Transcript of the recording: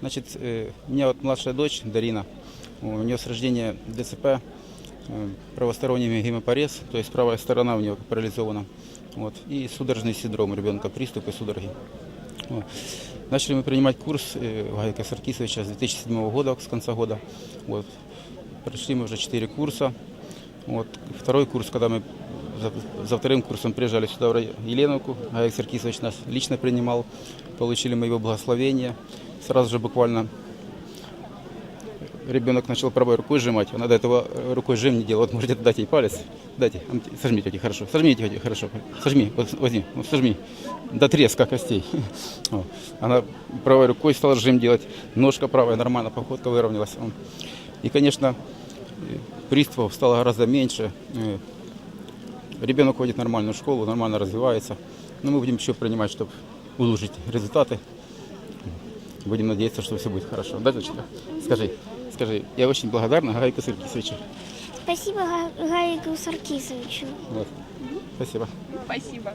Значит, э, у меня вот младшая дочь Дарина, у нее с рождения ДЦП, э, правосторонний гемопарез, то есть правая сторона у нее парализована. Вот, и судорожный синдром у ребенка, приступы судороги. Вот. Начали мы принимать курс э, Гайка Саркисовича с 2007 года, с конца года. Вот. Прошли мы уже 4 курса. Вот. Второй курс, когда мы за, за вторым курсом приезжали сюда, в рай- Еленовку, Гайк Саркисович нас лично принимал, получили мы его благословение. Сразу же буквально ребенок начал правой рукой сжимать. Она до этого э, рукой жим не делала. Вот можете дать ей палец. Дайте, а ну, сожмите эти, хорошо. Сожмите эти, хорошо. Сожми, вот возьми, вот сожми. До треска костей. О. Она правой рукой стала жим делать. Ножка правая нормально, походка выровнялась. О. И, конечно, э, приступов стало гораздо меньше. Э, Ребенок ходит в нормальную школу, нормально развивается. Но мы будем еще принимать, чтобы улучшить результаты. Будем надеяться, что все будет хорошо. Да, дочка? Скажи, скажи, я очень благодарна Гайку Саркисовичу. Спасибо Га- Гарику Саркисовичу. Вот. Спасибо. Спасибо.